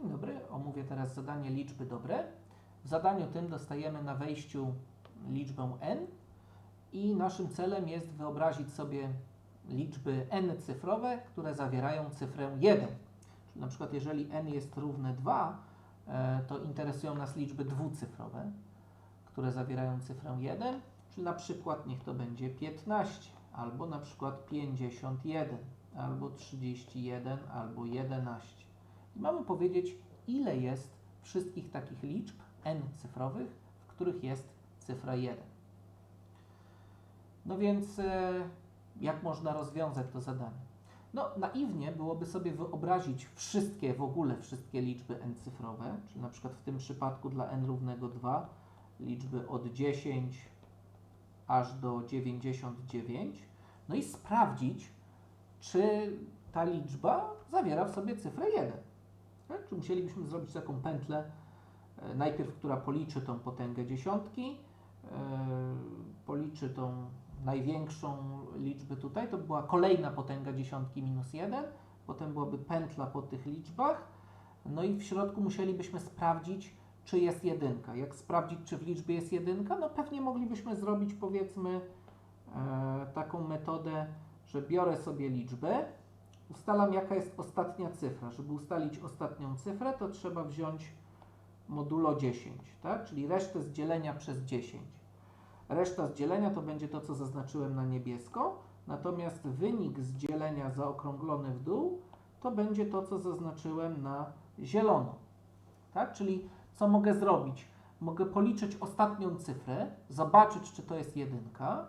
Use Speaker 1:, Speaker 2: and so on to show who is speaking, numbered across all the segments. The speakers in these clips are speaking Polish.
Speaker 1: Dzień dobry, omówię teraz zadanie liczby dobre. W zadaniu tym dostajemy na wejściu liczbę n i naszym celem jest wyobrazić sobie liczby n cyfrowe, które zawierają cyfrę 1. Czyli na przykład jeżeli n jest równe 2, e, to interesują nas liczby dwucyfrowe, które zawierają cyfrę 1, czyli na przykład niech to będzie 15, albo na przykład 51, albo 31, albo 11. I mamy powiedzieć, ile jest wszystkich takich liczb n cyfrowych, w których jest cyfra 1. No więc e, jak można rozwiązać to zadanie? No, naiwnie byłoby sobie wyobrazić wszystkie, w ogóle wszystkie liczby n cyfrowe, czyli na przykład w tym przypadku dla n równego 2 liczby od 10 aż do 99, no i sprawdzić, czy ta liczba zawiera w sobie cyfrę 1. Tak? Czy musielibyśmy zrobić taką pętlę, e, najpierw, która policzy tą potęgę dziesiątki, e, policzy tą największą liczbę tutaj, to była kolejna potęga dziesiątki minus 1, potem byłaby pętla po tych liczbach, no i w środku musielibyśmy sprawdzić, czy jest jedynka. Jak sprawdzić, czy w liczbie jest jedynka? No pewnie moglibyśmy zrobić powiedzmy e, taką metodę, że biorę sobie liczbę, ustalam jaka jest ostatnia cyfra. Żeby ustalić ostatnią cyfrę, to trzeba wziąć modulo 10, tak? czyli resztę z dzielenia przez 10. Reszta z dzielenia to będzie to, co zaznaczyłem na niebiesko, natomiast wynik z dzielenia zaokrąglony w dół to będzie to, co zaznaczyłem na zielono. Tak? Czyli co mogę zrobić? Mogę policzyć ostatnią cyfrę, zobaczyć, czy to jest jedynka,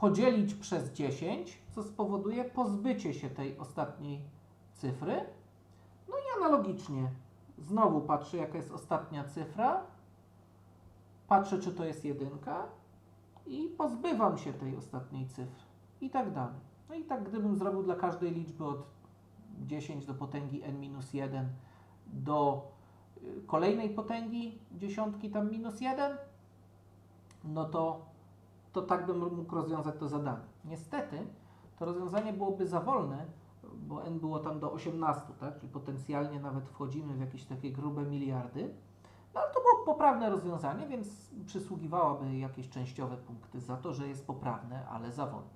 Speaker 1: podzielić przez 10, co spowoduje pozbycie się tej ostatniej cyfry. No i analogicznie znowu patrzę, jaka jest ostatnia cyfra, patrzę, czy to jest jedynka i pozbywam się tej ostatniej cyfry i tak dalej. No i tak gdybym zrobił dla każdej liczby od 10 do potęgi n minus 1 do y, kolejnej potęgi dziesiątki tam minus 1, no to, to tak bym mógł rozwiązać to zadanie. Niestety to rozwiązanie byłoby za wolne, bo n było tam do 18, tak? czyli potencjalnie nawet wchodzimy w jakieś takie grube miliardy. No ale to było poprawne rozwiązanie, więc przysługiwałaby jakieś częściowe punkty za to, że jest poprawne, ale za wolne.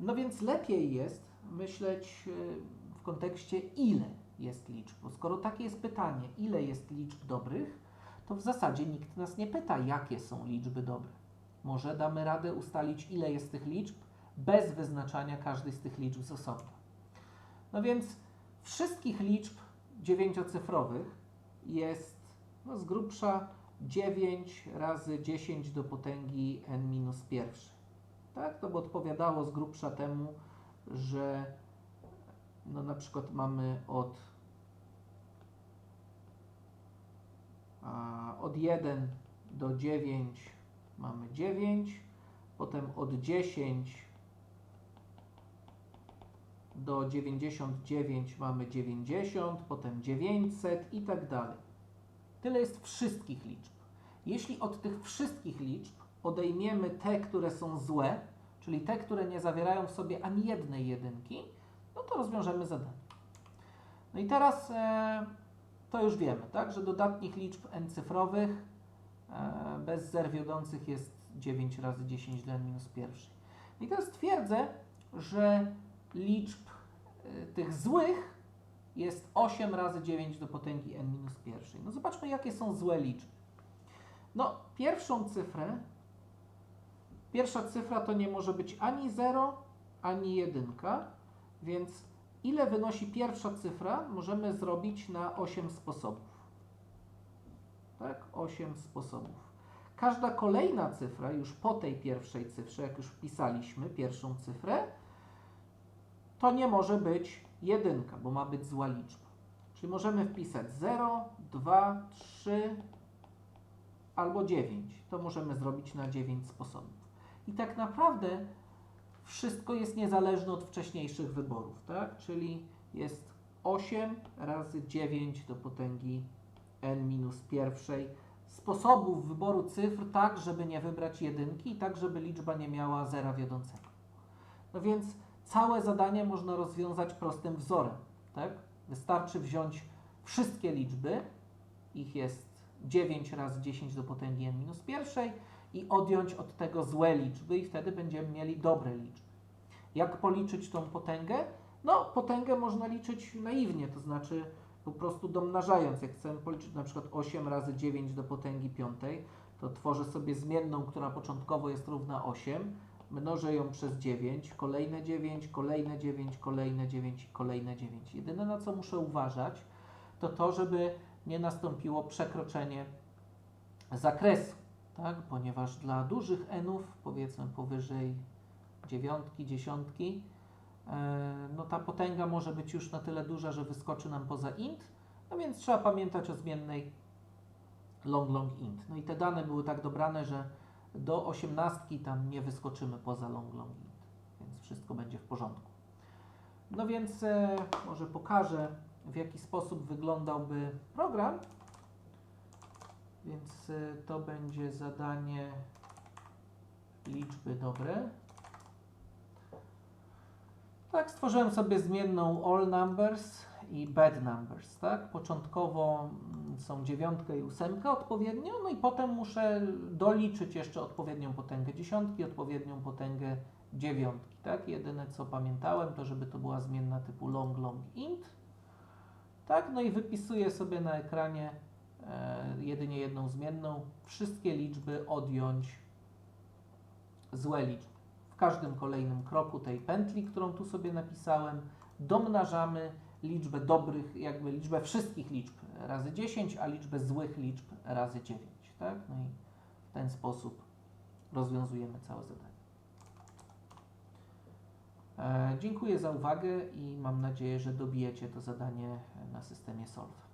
Speaker 1: No więc lepiej jest myśleć y, w kontekście ile jest liczb, bo skoro takie jest pytanie, ile jest liczb dobrych, to w zasadzie nikt nas nie pyta, jakie są liczby dobre. Może damy radę ustalić, ile jest tych liczb, bez wyznaczania każdej z tych liczb z osobna. No więc wszystkich liczb dziewięciocyfrowych jest no, z grubsza 9 razy 10 do potęgi n minus pierwszej. Tak? To by odpowiadało z grubsza temu, że no na przykład mamy od, a, od 1 do 9 mamy 9, potem od 10 do 99 mamy 90, potem 900 i tak dalej. Tyle jest wszystkich liczb. Jeśli od tych wszystkich liczb odejmiemy te, które są złe, czyli te, które nie zawierają w sobie ani jednej jedynki, no to rozwiążemy zadanie. No i teraz e, to już wiemy, tak, że dodatnich liczb n cyfrowych bez zer wiodących jest 9 razy 10 do n minus pierwszej. I teraz twierdzę, że liczb y, tych złych jest 8 razy 9 do potęgi n minus pierwszej. No zobaczmy, jakie są złe liczby. No, pierwszą cyfrę, pierwsza cyfra to nie może być ani 0, ani 1, więc ile wynosi pierwsza cyfra, możemy zrobić na 8 sposobów. Tak, 8 sposobów. Każda kolejna cyfra, już po tej pierwszej cyfrze, jak już wpisaliśmy pierwszą cyfrę, to nie może być jedynka, bo ma być zła liczba. Czyli możemy wpisać 0, 2, 3 albo 9. To możemy zrobić na 9 sposobów. I tak naprawdę wszystko jest niezależne od wcześniejszych wyborów, tak? Czyli jest 8 razy 9 do potęgi n minus pierwszej sposobów wyboru cyfr tak, żeby nie wybrać jedynki i tak, żeby liczba nie miała zera wiodącego. No więc całe zadanie można rozwiązać prostym wzorem. Tak? Wystarczy wziąć wszystkie liczby, ich jest 9 razy 10 do potęgi n minus pierwszej i odjąć od tego złe liczby i wtedy będziemy mieli dobre liczby. Jak policzyć tą potęgę? No, potęgę można liczyć naiwnie, to znaczy po prostu domnażając. Jak chcemy policzyć na przykład 8 razy 9 do potęgi piątej, to tworzę sobie zmienną, która początkowo jest równa 8, mnożę ją przez 9, kolejne 9, kolejne 9, kolejne 9 i kolejne 9. Jedyne na co muszę uważać, to to, żeby nie nastąpiło przekroczenie zakresu, tak? ponieważ dla dużych n-ów, powiedzmy powyżej dziewiątki, dziesiątki, no ta potęga może być już na tyle duża, że wyskoczy nam poza int, no więc trzeba pamiętać o zmiennej long, long int. No i te dane były tak dobrane, że do osiemnastki tam nie wyskoczymy poza long, long int, więc wszystko będzie w porządku. No więc e, może pokażę, w jaki sposób wyglądałby program. Więc e, to będzie zadanie liczby dobre. Tak, stworzyłem sobie zmienną all numbers i bad numbers, tak? Początkowo mm, są dziewiątka i ósemka odpowiednio, no i potem muszę doliczyć jeszcze odpowiednią potęgę dziesiątki, odpowiednią potęgę dziewiątki, tak? Jedyne co pamiętałem to, żeby to była zmienna typu long, long, int, tak? No i wypisuję sobie na ekranie e, jedynie jedną zmienną, wszystkie liczby odjąć złe liczby. Każdym kolejnym kroku tej pętli, którą tu sobie napisałem, domnażamy liczbę dobrych, jakby liczbę wszystkich liczb razy 10, a liczbę złych liczb razy 9, tak? No i w ten sposób rozwiązujemy całe zadanie. E, dziękuję za uwagę i mam nadzieję, że dobijecie to zadanie na systemie Solve.